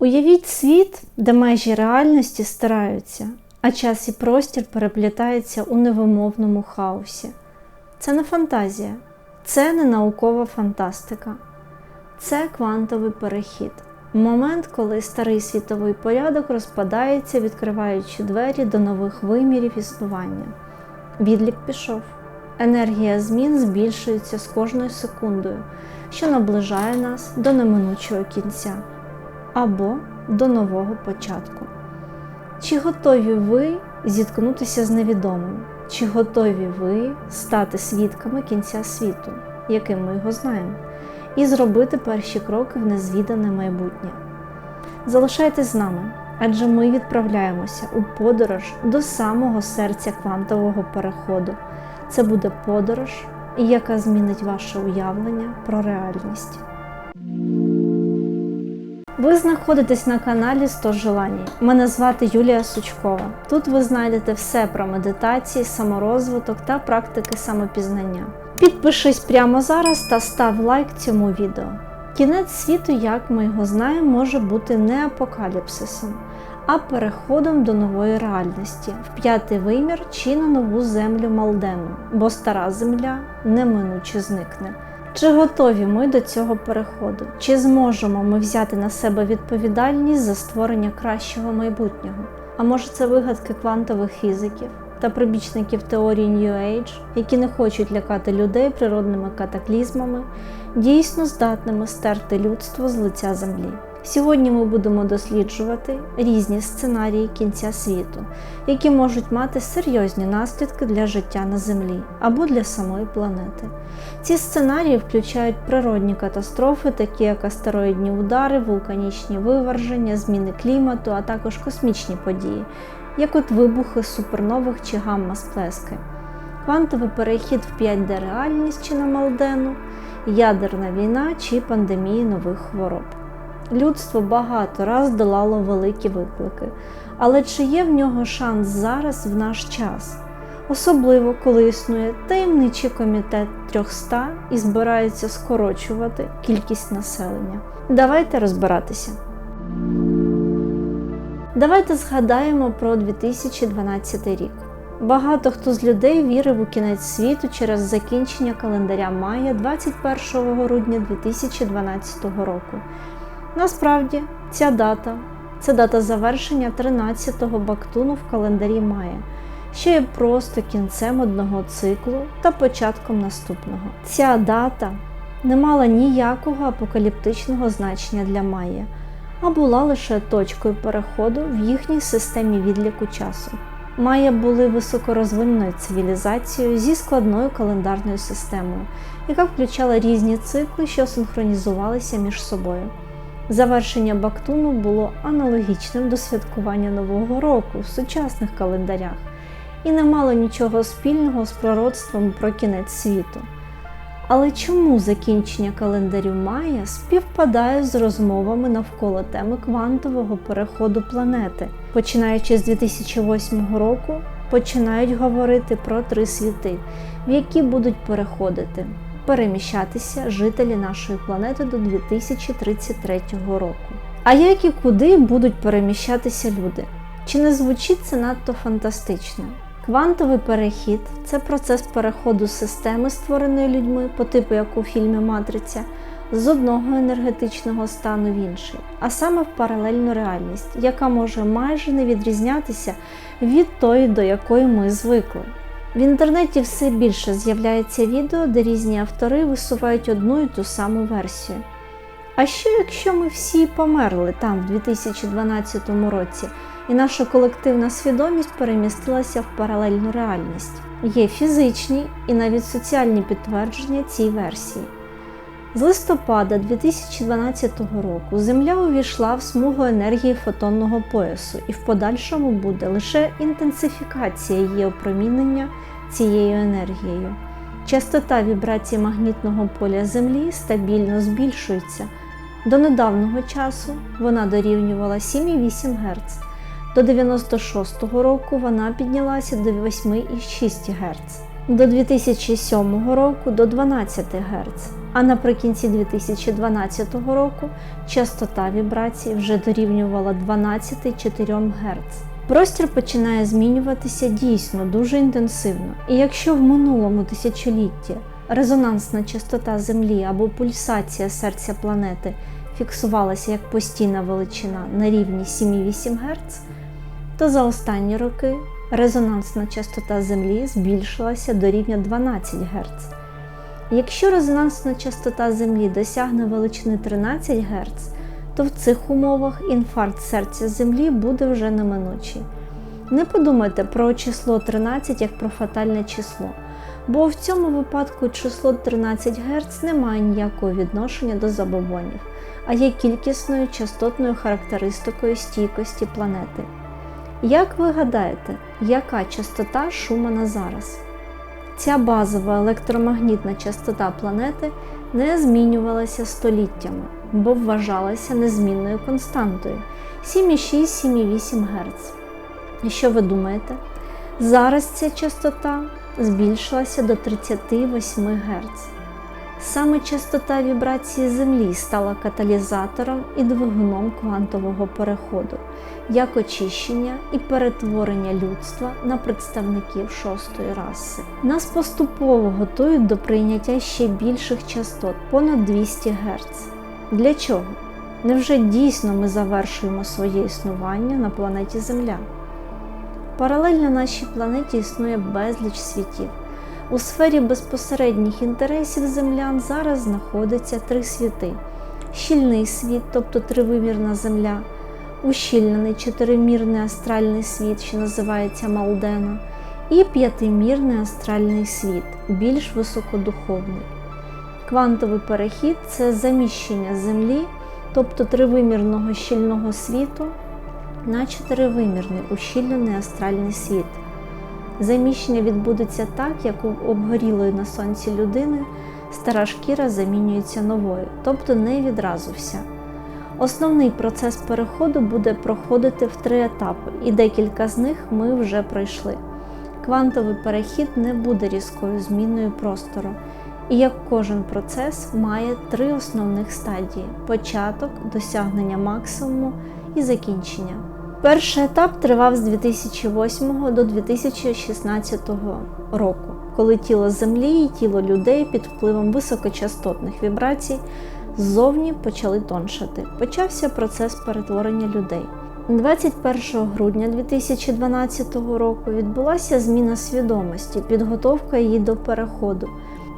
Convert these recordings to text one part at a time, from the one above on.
Уявіть світ, де межі реальності стираються, а час і простір переплітаються у невимовному хаосі. Це не фантазія, це не наукова фантастика, це квантовий перехід. Момент, коли старий світовий порядок розпадається, відкриваючи двері до нових вимірів існування. Відлік пішов. Енергія змін збільшується з кожною секундою, що наближає нас до неминучого кінця або до нового початку. Чи готові ви зіткнутися з невідомим? Чи готові ви стати свідками кінця світу, яким ми його знаємо, і зробити перші кроки в незвідане майбутнє? Залишайтесь з нами, адже ми відправляємося у подорож до самого серця квантового переходу. Це буде подорож, яка змінить ваше уявлення про реальність. Ви знаходитесь на каналі 100 Желаній. Мене звати Юлія Сучкова. Тут ви знайдете все про медитації, саморозвиток та практики самопізнання. Підпишись прямо зараз та став лайк цьому відео. Кінець світу, як ми його знаємо, може бути не апокаліпсисом, а переходом до нової реальності, в п'ятий вимір чи на нову землю Малдену, бо стара земля неминуче зникне. Чи готові ми до цього переходу? Чи зможемо ми взяти на себе відповідальність за створення кращого майбутнього? А може це вигадки квантових фізиків та прибічників теорії New Age, які не хочуть лякати людей природними катаклізмами, дійсно здатними стерти людство з лиця землі? Сьогодні ми будемо досліджувати різні сценарії кінця світу, які можуть мати серйозні наслідки для життя на Землі або для самої планети. Ці сценарії включають природні катастрофи, такі як астероїдні удари, вулканічні виверження, зміни клімату, а також космічні події, як от вибухи супернових чи гамма-сплески, квантовий перехід в 5D реальність чи на Малдену, ядерна війна чи пандемії нових хвороб. Людство багато раз долало великі виклики, але чи є в нього шанс зараз в наш час? Особливо, коли існує таємничий комітет 300 і збирається скорочувати кількість населення. Давайте розбиратися. Давайте згадаємо про 2012 рік. Багато хто з людей вірив у кінець світу через закінчення календаря Майя 21 грудня 2012 року. Насправді, ця дата це дата завершення 13-го бактуну в календарі Майя, що є просто кінцем одного циклу та початком наступного. Ця дата не мала ніякого апокаліптичного значення для Майя, а була лише точкою переходу в їхній системі відліку часу. Майя були високорозвиненою цивілізацією зі складною календарною системою, яка включала різні цикли, що синхронізувалися між собою. Завершення Бактуну було аналогічним до святкування Нового року в сучасних календарях і не мало нічого спільного з пророцтвом про кінець світу. Але чому закінчення календарів Майя співпадає з розмовами навколо теми квантового переходу планети? Починаючи з 2008 року, починають говорити про три світи, в які будуть переходити переміщатися жителі нашої планети до 2033 року. А як і куди будуть переміщатися люди? Чи не звучить це надто фантастично? Квантовий перехід це процес переходу системи, створеної людьми, по типу як у фільмі Матриця, з одного енергетичного стану в інший, а саме в паралельну реальність, яка може майже не відрізнятися від тої, до якої ми звикли. В інтернеті все більше з'являється відео, де різні автори висувають одну і ту саму версію. А що якщо ми всі померли там в 2012 році, і наша колективна свідомість перемістилася в паралельну реальність? Є фізичні і навіть соціальні підтвердження цій версії. З листопада 2012 року Земля увійшла в смугу енергії фотонного поясу, і в подальшому буде лише інтенсифікація її опромінення цією енергією. Частота вібрації магнітного поля Землі стабільно збільшується. До недавнього часу вона дорівнювала 7,8 Гц. До 96-го року вона піднялася до 8,6 Гц. До 2007 року до 12 Гц, а наприкінці 2012 року частота вібрацій вже дорівнювала 12,4 Гц. Простір починає змінюватися дійсно дуже інтенсивно, і якщо в минулому тисячолітті резонансна частота Землі або пульсація серця планети фіксувалася як постійна величина на рівні 7,8 Гц, то за останні роки резонансна частота Землі збільшилася до рівня 12 Гц. Якщо резонансна частота Землі досягне величини 13 Гц, то в цих умовах інфаркт серця Землі буде вже неминучий. Не подумайте про число 13 як про фатальне число, бо в цьому випадку число 13 Гц не має ніякого відношення до забобонів, а є кількісною частотною характеристикою стійкості планети. Як ви гадаєте, яка частота Шумана зараз? Ця базова електромагнітна частота планети не змінювалася століттями, бо вважалася незмінною константою 7,6-7,8 Гц. І що ви думаєте? Зараз ця частота збільшилася до 38 Гц. Саме частота вібрації Землі стала каталізатором і двигуном квантового переходу, як очищення і перетворення людства на представників шостої раси. Нас поступово готують до прийняття ще більших частот понад 200 Гц. Для чого? Невже дійсно ми завершуємо своє існування на планеті Земля? Паралельно нашій планеті існує безліч світів. У сфері безпосередніх інтересів землян зараз знаходяться три світи: щільний світ, тобто тривимірна земля, ущільнений чотиримірний астральний світ, що називається Малдена, і п'ятимірний астральний світ, більш високодуховний. Квантовий перехід це заміщення Землі, тобто тривимірного щільного світу, на чотиривимірний ущільнений астральний світ. Заміщення відбудеться так, як у обгорілої на сонці людини стара шкіра замінюється новою, тобто не відразу вся. Основний процес переходу буде проходити в три етапи, і декілька з них ми вже пройшли. Квантовий перехід не буде різкою зміною простору, і як кожен процес має три основних стадії: початок, досягнення максимуму і закінчення. Перший етап тривав з 2008 до 2016 року, коли тіло Землі і тіло людей під впливом високочастотних вібрацій ззовні почали тоншати. Почався процес перетворення людей. 21 грудня 2012 року відбулася зміна свідомості, підготовка її до переходу.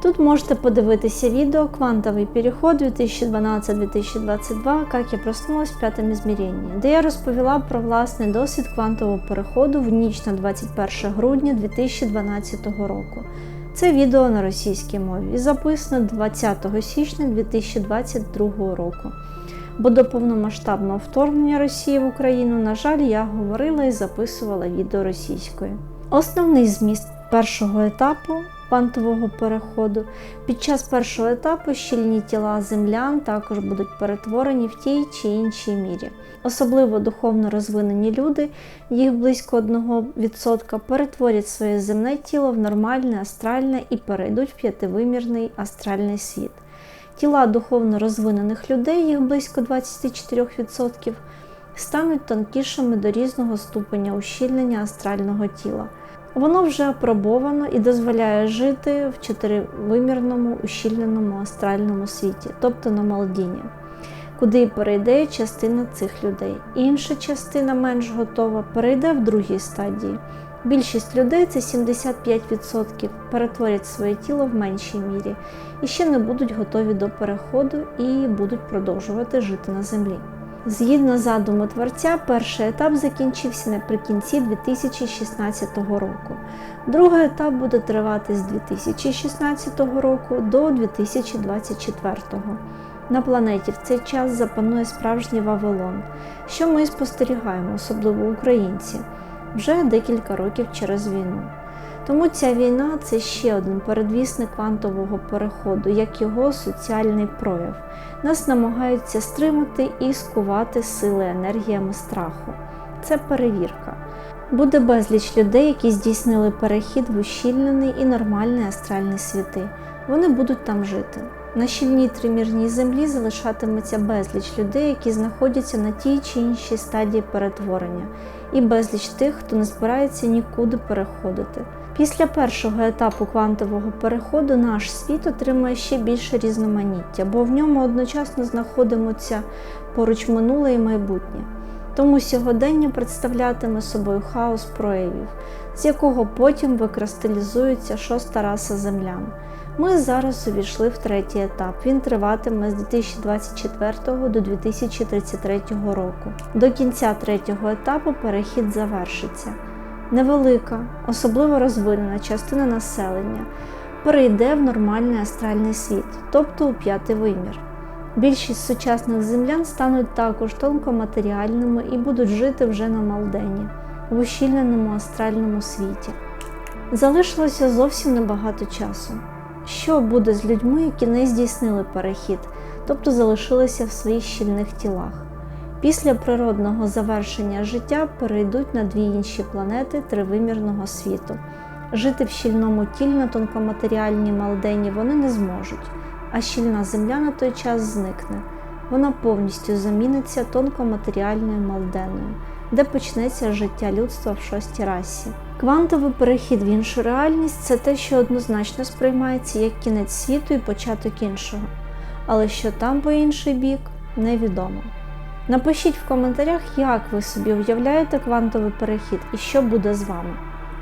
Тут можете подивитися відео «Квантовий переход 2012-2022. Как я проснулась в п'ятому измерении», де я розповіла про власний досвід квантового переходу в ніч на 21 грудня 2012 року. Це відео на російській мові і записано 20 січня 2022 року. Бо до повномасштабного вторгнення Росії в Україну, на жаль, я говорила і записувала відео російською. Основний зміст першого етапу квантового переходу. Під час першого етапу щільні тіла землян також будуть перетворені в тій чи іншій мірі. Особливо духовно розвинені люди, їх близько 1%, перетворять своє земне тіло в нормальне астральне і перейдуть в п'ятивимірний астральний світ. Тіла духовно розвинених людей, їх близько 24%, стануть тонкішими до різного ступеня ущільнення астрального тіла. Воно вже апробовано і дозволяє жити в чотиривимірному ущільненому астральному світі, тобто на Малдіні, куди перейде частина цих людей. Інша частина менш готова перейде в другій стадії. Більшість людей, це 75%, перетворять своє тіло в меншій мірі і ще не будуть готові до переходу і будуть продовжувати жити на землі. Згідно задуму творця, перший етап закінчився наприкінці 2016 року. Другий етап буде тривати з 2016 року до 2024. На планеті в цей час запанує справжній Вавилон, що ми спостерігаємо, особливо українці, вже декілька років через війну. Тому ця війна це ще один передвісник квантового переходу, як його соціальний прояв. Нас намагаються стримати і скувати сили енергіями страху. Це перевірка. Буде безліч людей, які здійснили перехід в ущільнений і нормальний астральний світи. Вони будуть там жити. На щільній тримірній землі залишатиметься безліч людей, які знаходяться на тій чи іншій стадії перетворення, і безліч тих, хто не збирається нікуди переходити. Після першого етапу квантового переходу наш світ отримує ще більше різноманіття, бо в ньому одночасно знаходимося поруч минуле і майбутнє. Тому сьогодення представлятиме собою хаос проявів, з якого потім викристалізується шоста раса землян. Ми зараз увійшли в третій етап. Він триватиме з 2024 до 2033 року. До кінця третього етапу перехід завершиться. Невелика, особливо розвинена частина населення перейде в нормальний астральний світ, тобто у п'ятий вимір. Більшість сучасних землян стануть також тонкоматеріальними і будуть жити вже на Малдені, в ущільненому астральному світі. Залишилося зовсім небагато часу. Що буде з людьми, які не здійснили перехід, тобто залишилися в своїх щільних тілах? Після природного завершення життя перейдуть на дві інші планети тривимірного світу. Жити в щільному тілі на тонкоматеріальній Малдені вони не зможуть, а щільна земля на той час зникне. Вона повністю заміниться тонкоматеріальною Малденою, де почнеться життя людства в шостій расі. Квантовий перехід в іншу реальність це те, що однозначно сприймається як кінець світу і початок іншого. Але що там по інший бік, невідомо. Напишіть в коментарях, як ви собі уявляєте квантовий перехід і що буде з вами.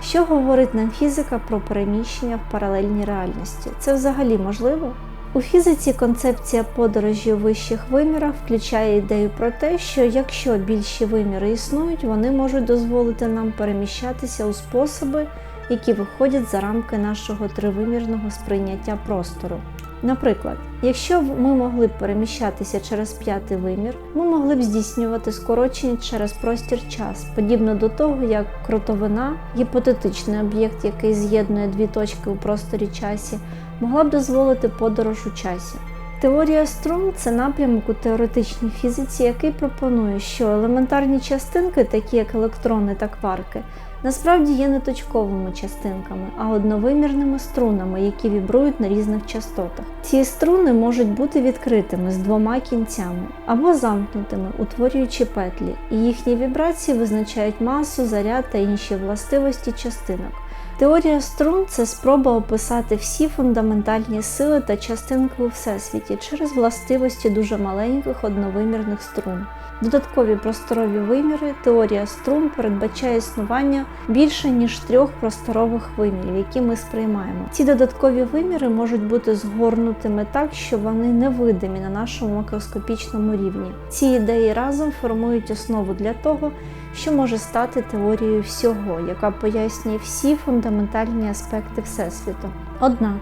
Що говорить нам фізика про переміщення в паралельній реальності? Це взагалі можливо? У фізиці концепція подорожі у вищих вимірах включає ідею про те, що якщо більші виміри існують, вони можуть дозволити нам переміщатися у способи, які виходять за рамки нашого тривимірного сприйняття простору. Наприклад, якщо б ми могли б переміщатися через п'ятий вимір, ми могли б здійснювати скорочення через простір-час, подібно до того, як кротовина, гіпотетичний об'єкт, який з'єднує дві точки у просторі часі, могла б дозволити подорож у часі. Теорія струн це напрямок у теоретичній фізиці, який пропонує, що елементарні частинки, такі як електрони та кварки, насправді є не точковими частинками, а одновимірними струнами, які вібрують на різних частотах. Ці струни можуть бути відкритими з двома кінцями або замкнутими, утворюючи петлі, і їхні вібрації визначають масу, заряд та інші властивості частинок. Теорія струн це спроба описати всі фундаментальні сили та частинки у всесвіті через властивості дуже маленьких одновимірних струн. Додаткові просторові виміри теорія струн передбачає існування більше ніж трьох просторових вимірів, які ми сприймаємо. Ці додаткові виміри можуть бути згорнутими так, що вони невидимі на нашому макроскопічному рівні. Ці ідеї разом формують основу для того, що може стати теорією всього, яка пояснює всі фундаментальні аспекти Всесвіту. Однак,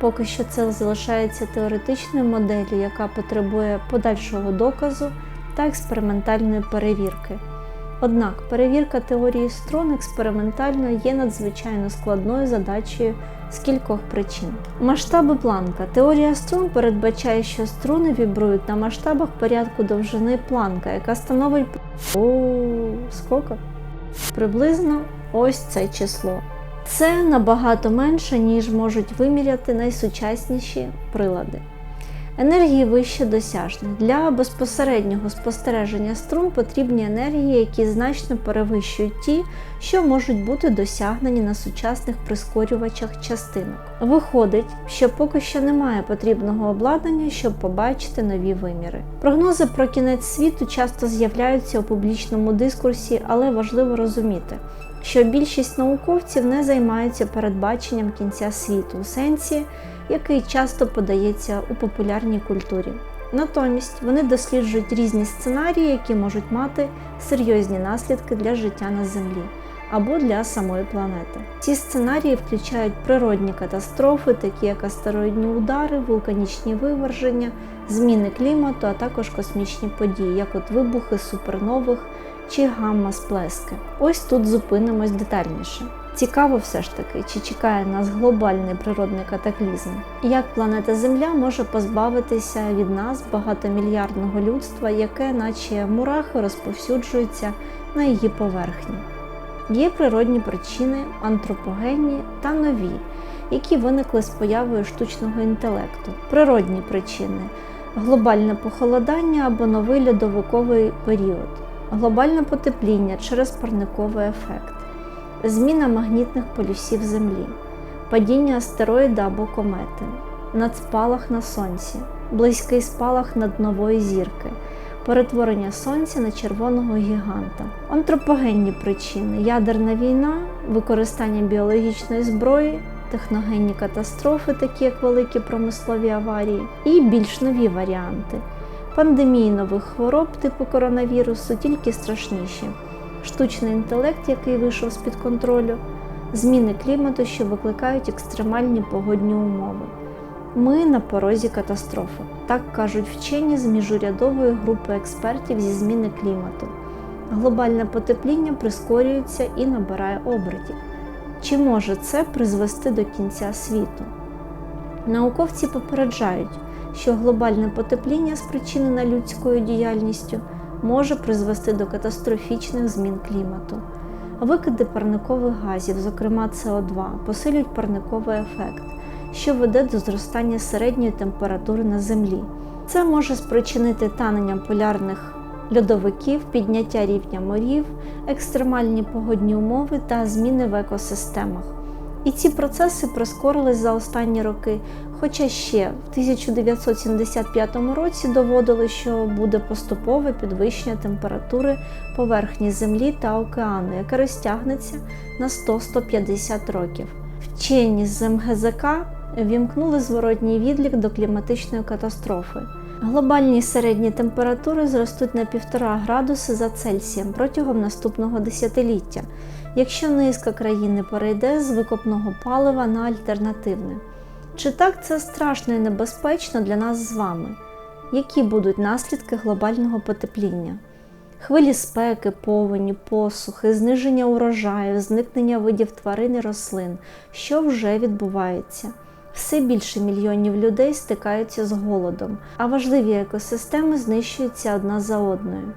поки що це залишається теоретичною моделлю, яка потребує подальшого доказу та експериментальної перевірки. Однак перевірка теорії струн експериментально є надзвичайно складною задачею з кількох причин. Масштаби планка. Теорія струн передбачає, що струни вібрують на масштабах порядку довжини планка, яка становить О, скока? приблизно ось це число. Це набагато менше, ніж можуть виміряти найсучасніші прилади. Енергії вище досяжні. Для безпосереднього спостереження струн потрібні енергії, які значно перевищують ті, що можуть бути досягнені на сучасних прискорювачах частинок. Виходить, що поки що немає потрібного обладнання, щоб побачити нові виміри. Прогнози про кінець світу часто з'являються у публічному дискурсі, але важливо розуміти. Що більшість науковців не займаються передбаченням кінця світу у сенсі, який часто подається у популярній культурі. Натомість вони досліджують різні сценарії, які можуть мати серйозні наслідки для життя на Землі або для самої планети. Ці сценарії включають природні катастрофи, такі як астероїдні удари, вулканічні виверження, зміни клімату, а також космічні події, як от вибухи супернових чи гамма-сплески. Ось тут зупинимось детальніше. Цікаво все ж таки, чи чекає нас глобальний природний катаклізм, як планета Земля може позбавитися від нас багатомільярдного людства, яке, наче мурахи, розповсюджується на її поверхні. Є природні причини, антропогенні та нові, які виникли з появою штучного інтелекту, природні причини, глобальне похолодання або новий льодовиковий період, глобальне потепління через парниковий ефект, зміна магнітних полюсів Землі, падіння астероїда або комети, надспалах на Сонці, близький спалах над нової зірки. Перетворення сонця на червоного гіганта, антропогенні причини, ядерна війна, використання біологічної зброї, техногенні катастрофи, такі як великі промислові аварії, і більш нові варіанти. Пандемії нових хвороб типу коронавірусу, тільки страшніші, штучний інтелект, який вийшов з під контролю, зміни клімату, що викликають екстремальні погодні умови. Ми на порозі катастрофи, так кажуть вчені з міжурядової групи експертів зі зміни клімату. Глобальне потепління прискорюється і набирає обертів. Чи може це призвести до кінця світу? Науковці попереджають, що глобальне потепління, спричинене людською діяльністю, може призвести до катастрофічних змін клімату. Викиди парникових газів, зокрема СО2, посилюють парниковий ефект, що веде до зростання середньої температури на Землі. Це може спричинити танення полярних льодовиків, підняття рівня морів, екстремальні погодні умови та зміни в екосистемах. І ці процеси прискорились за останні роки, хоча ще в 1975 році доводили, що буде поступове підвищення температури поверхні Землі та океану, яке розтягнеться на 100-150 років. Вчені з МГЗК вімкнули зворотній відлік до кліматичної катастрофи. Глобальні середні температури зростуть на 1,5 градуси за Цельсієм протягом наступного десятиліття, якщо низка країни перейде з викопного палива на альтернативне. Чи так це страшно і небезпечно для нас з вами? Які будуть наслідки глобального потепління? Хвилі спеки, повені, посухи, зниження урожаїв, зникнення видів тварин і рослин, що вже відбувається. Все більше мільйонів людей стикаються з голодом, а важливі екосистеми знищуються одна за одною.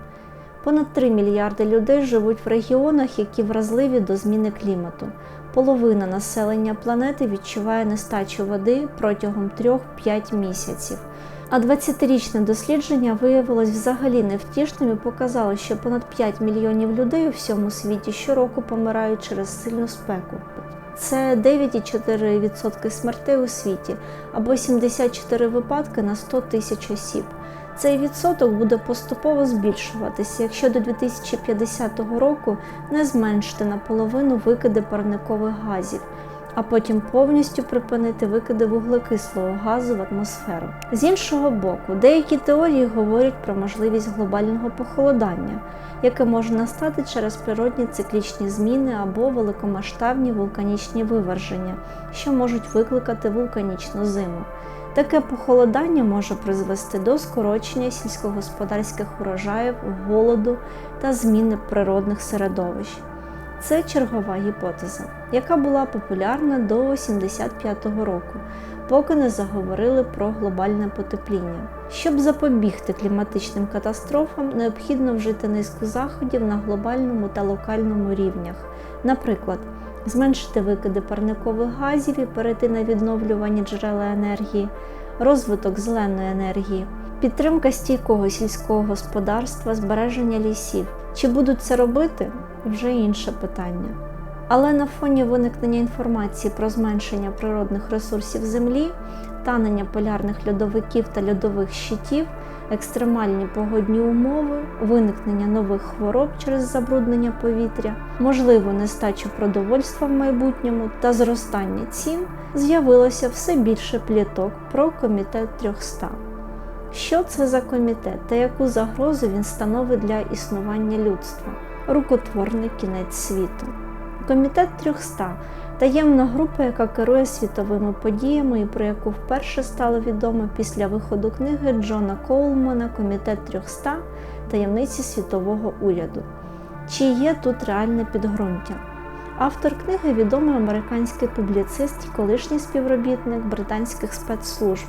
Понад 3 мільярди людей живуть в регіонах, які вразливі до зміни клімату. Половина населення планети відчуває нестачу води протягом 3-5 місяців. А 20-річне дослідження виявилось взагалі невтішним і показало, що понад 5 мільйонів людей у всьому світі щороку помирають через сильну спеку. Це 9,4% смертей у світі або 74 випадки на 100 тисяч осіб. Цей відсоток буде поступово збільшуватися, якщо до 2050 року не зменшити наполовину викиди парникових газів, а потім повністю припинити викиди вуглекислого газу в атмосферу. З іншого боку, деякі теорії говорять про можливість глобального похолодання, яке може настати через природні циклічні зміни або великомасштабні вулканічні виверження, що можуть викликати вулканічну зиму. Таке похолодання може призвести до скорочення сільськогосподарських урожаїв, голоду та зміни природних середовищ. Це чергова гіпотеза, яка була популярна до 75-го року, поки не заговорили про глобальне потепління. Щоб запобігти кліматичним катастрофам, необхідно вжити низку заходів на глобальному та локальному рівнях. Наприклад, зменшити викиди парникових газів і перейти на відновлювані джерела енергії, розвиток зеленої енергії, підтримка стійкого сільського господарства, збереження лісів. Чи будуть це робити вже інше питання. Але на фоні виникнення інформації про зменшення природних ресурсів Землі, танення полярних льодовиків та льодових щитів, екстремальні погодні умови, виникнення нових хвороб через забруднення повітря, можливу нестачу продовольства в майбутньому та зростання цін, з'явилося все більше пліток про комітет 300. Що це за комітет та яку загрозу він становить для існування людства? Рукотворний кінець світу. Комітет 300 таємна група, яка керує світовими подіями і про яку вперше стало відомо після виходу книги Джона Коулмана Комітет 300 таємниці світового уряду. Чи є тут реальне підґрунтя? Автор книги відомий американський публіцист і колишній співробітник британських спецслужб.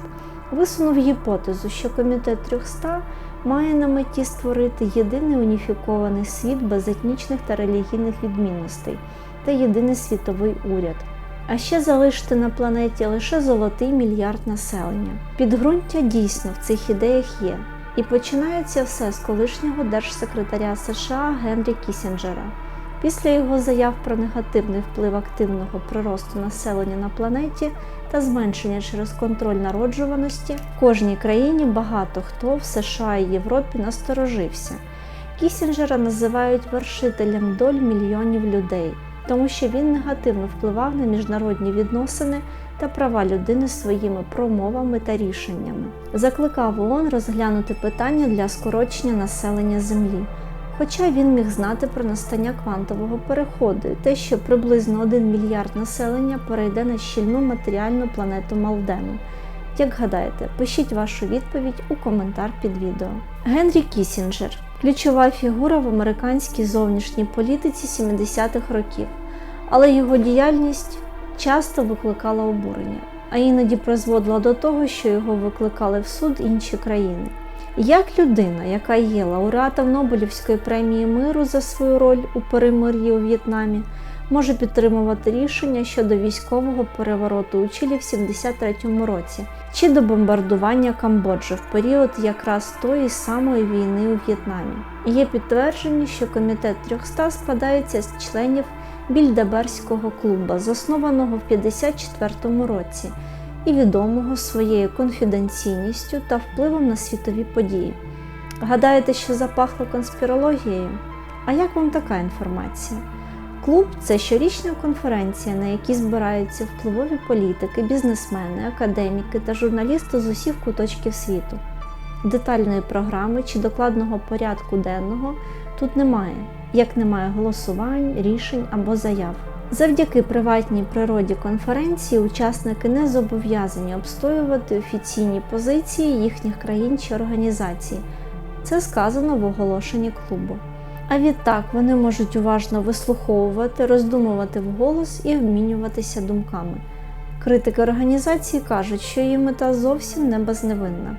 Висунув гіпотезу, що комітет 300 має на меті створити єдиний уніфікований світ без етнічних та релігійних відмінностей та єдиний світовий уряд. А ще залишити на планеті лише золотий мільярд населення. Підґрунтя дійсно в цих ідеях є. І починається все з колишнього держсекретаря США Генрі Кісінджера. Після його заяв про негативний вплив активного приросту населення на планеті та зменшення через контроль народжуваності, в кожній країні багато хто в США і Європі насторожився. Кісінджера називають вершителем доль мільйонів людей, тому що він негативно впливав на міжнародні відносини та права людини своїми промовами та рішеннями. Закликав ООН розглянути питання для скорочення населення Землі. Хоча він міг знати про настання квантового переходу і те, що приблизно 1 мільярд населення перейде на щільну матеріальну планету Малдену. Як гадаєте, пишіть вашу відповідь у коментар під відео. Генрі Кісінджер ключова фігура в американській зовнішній політиці 70-х років, але його діяльність часто викликала обурення, а іноді призводила до того, що його викликали в суд інші країни. Як людина, яка є лауреатом Нобелівської премії миру за свою роль у перемир'ї у В'єтнамі, може підтримувати рішення щодо військового перевороту у Чилі в 73-му році чи до бомбардування Камбоджі в період якраз тої самої війни у В'єтнамі. Є підтвердження, що комітет 300 складається з членів Більдеберського клуба, заснованого в 54-му році і відомого своєю конфіденційністю та впливом на світові події. Гадаєте, що запахло конспірологією? А як вам така інформація? Клуб це щорічна конференція, на якій збираються впливові політики, бізнесмени, академіки та журналісти з усіх куточків світу. Детальної програми чи докладного порядку денного тут немає, як немає голосувань, рішень або заяв. Завдяки приватній природі конференції учасники не зобов'язані обстоювати офіційні позиції їхніх країн чи організацій. Це сказано в оголошенні клубу. А відтак вони можуть уважно вислуховувати, роздумувати вголос і обмінюватися думками. Критики організації кажуть, що її мета зовсім не безневинна.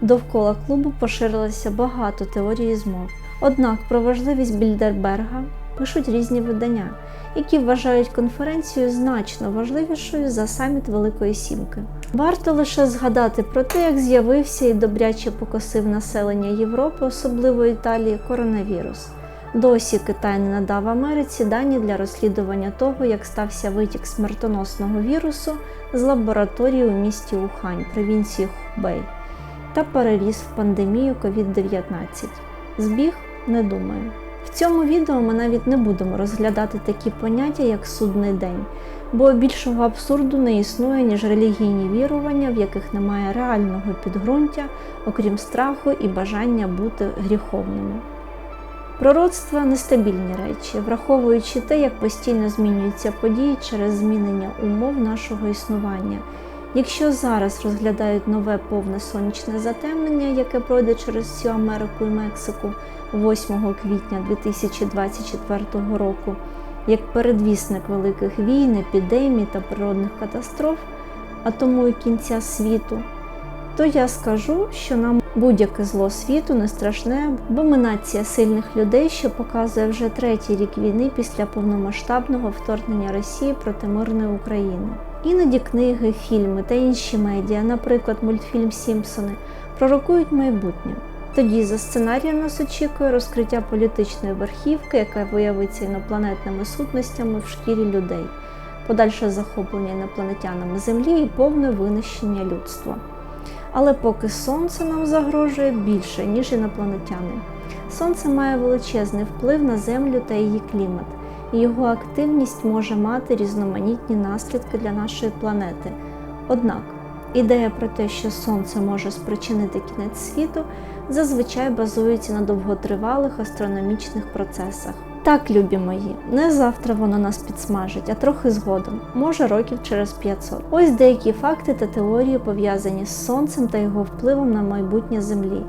Довкола клубу поширилося багато теорій змов. Однак про важливість Більдерберга пишуть різні видання, які вважають конференцію значно важливішою за саміт Великої Сімки. Варто лише згадати про те, як з'явився і добряче покосив населення Європи, особливо Італії, коронавірус. Досі Китай не надав Америці дані для розслідування того, як стався витік смертоносного вірусу з лабораторії у місті Ухань, провінції Хубей, та переріс в пандемію COVID-19. Збіг не думаю. В цьому відео ми навіть не будемо розглядати такі поняття, як судний день, бо більшого абсурду не існує, ніж релігійні вірування, в яких немає реального підґрунтя, окрім страху і бажання бути гріховними. Пророцтва нестабільні речі, враховуючи те, як постійно змінюються події через змінення умов нашого існування. Якщо зараз розглядають нове повне сонячне затемнення, яке пройде через всю Америку і Мексику 8 квітня 2024 року, як передвісник великих війн, епідемій та природних катастроф, а тому і кінця світу, то я скажу, що нам будь-яке зло світу не страшне, бо ми нація сильних людей, що показує вже третій рік війни після повномасштабного вторгнення Росії проти мирної України. Іноді книги, фільми та інші медіа, наприклад, мультфільм Сімпсони, пророкують майбутнє. Тоді за сценарієм нас очікує розкриття політичної верхівки, яка виявиться інопланетними сутностями в шкірі людей, подальше захоплення інопланетянами Землі і повне винищення людства. Але поки сонце нам загрожує більше, ніж інопланетяни. Сонце має величезний вплив на Землю та її клімат і його активність може мати різноманітні наслідки для нашої планети. Однак ідея про те, що Сонце може спричинити кінець світу, зазвичай базується на довготривалих астрономічних процесах. Так, любі мої, не завтра воно нас підсмажить, а трохи згодом, може років через 500. Ось деякі факти та теорії пов'язані з сонцем та його впливом на майбутнє Землі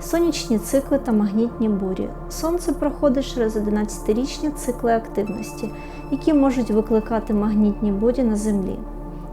сонячні цикли та магнітні бурі. Сонце проходить через 11-річні цикли активності, які можуть викликати магнітні бурі на Землі.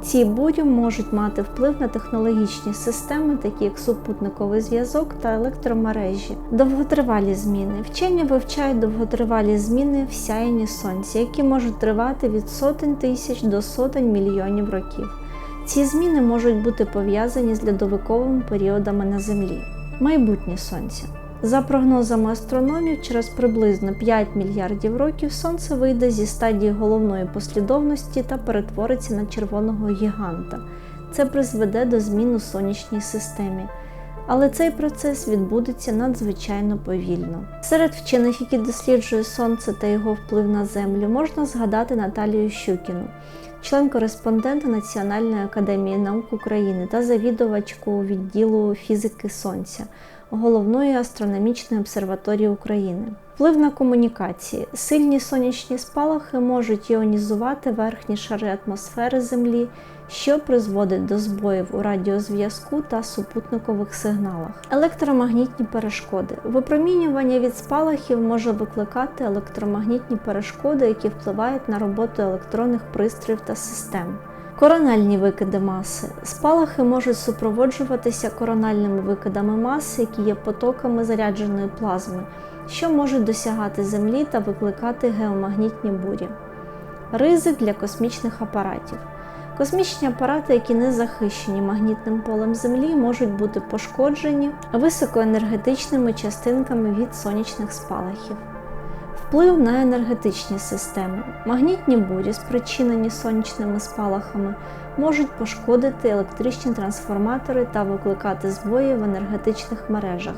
Ці бурі можуть мати вплив на технологічні системи, такі як супутниковий зв'язок та електромережі. Довготривалі зміни. Вчені вивчають довготривалі зміни в сяєнні сонця, які можуть тривати від сотень тисяч до сотень мільйонів років. Ці зміни можуть бути пов'язані з льодовиковими періодами на Землі. Майбутнє сонця. За прогнозами астрономів, через приблизно 5 мільярдів років Сонце вийде зі стадії головної послідовності та перетвориться на червоного гіганта. Це призведе до змін у сонячній системі. Але цей процес відбудеться надзвичайно повільно. Серед вчених, які досліджують сонце та його вплив на Землю, можна згадати Наталію Щукіну, член-кореспондента Національної академії наук України та завідувачку відділу фізики Сонця головної астрономічної обсерваторії України. Вплив на комунікації. Сильні сонячні спалахи можуть іонізувати верхні шари атмосфери Землі, що призводить до збоїв у радіозв'язку та супутникових сигналах. Електромагнітні перешкоди. Випромінювання від спалахів може викликати електромагнітні перешкоди, які впливають на роботу електронних пристроїв та систем. Корональні викиди маси. Спалахи можуть супроводжуватися корональними викидами маси, які є потоками зарядженої плазми, що можуть досягати Землі та викликати геомагнітні бурі. Ризик для космічних апаратів. Космічні апарати, які не захищені магнітним полем Землі, можуть бути пошкоджені високоенергетичними частинками від сонячних спалахів. Вплив на енергетичні системи. Магнітні бурі, спричинені сонячними спалахами, можуть пошкодити електричні трансформатори та викликати збої в енергетичних мережах.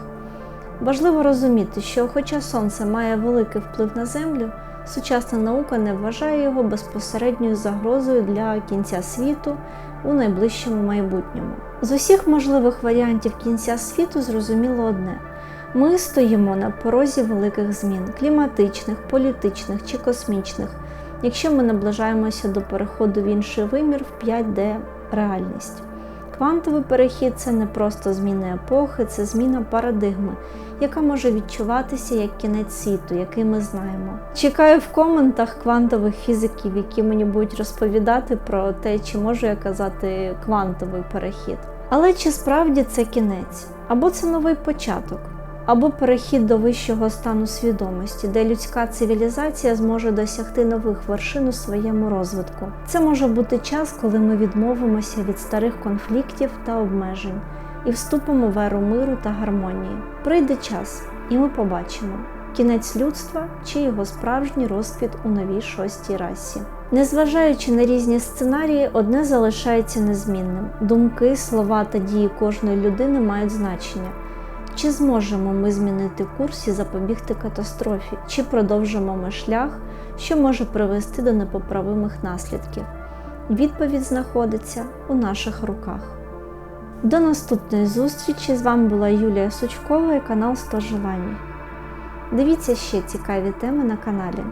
Важливо розуміти, що, хоча Сонце має великий вплив на Землю, сучасна наука не вважає його безпосередньою загрозою для кінця світу у найближчому майбутньому. З усіх можливих варіантів кінця світу зрозуміло одне. Ми стоїмо на порозі великих змін кліматичних, політичних чи космічних, якщо ми наближаємося до переходу в інший вимір в 5D реальність. Квантовий перехід це не просто зміна епохи, це зміна парадигми, яка може відчуватися як кінець світу, який ми знаємо. Чекаю в коментах квантових фізиків, які мені будуть розповідати про те, чи можу я казати квантовий перехід. Але чи справді це кінець? Або це новий початок? Або перехід до вищого стану свідомості, де людська цивілізація зможе досягти нових вершин у своєму розвитку. Це може бути час, коли ми відмовимося від старих конфліктів та обмежень і вступимо в еру миру та гармонії. Прийде час, і ми побачимо кінець людства чи його справжній розквіт у новій шостій расі. Незважаючи на різні сценарії, одне залишається незмінним: думки, слова та дії кожної людини мають значення. Чи зможемо ми змінити курс і запобігти катастрофі, чи продовжимо ми шлях, що може привести до непоправимих наслідків? Відповідь знаходиться у наших руках. До наступної зустрічі з вами була Юлія Сучкова і канал 100 Желань. Дивіться ще цікаві теми на каналі.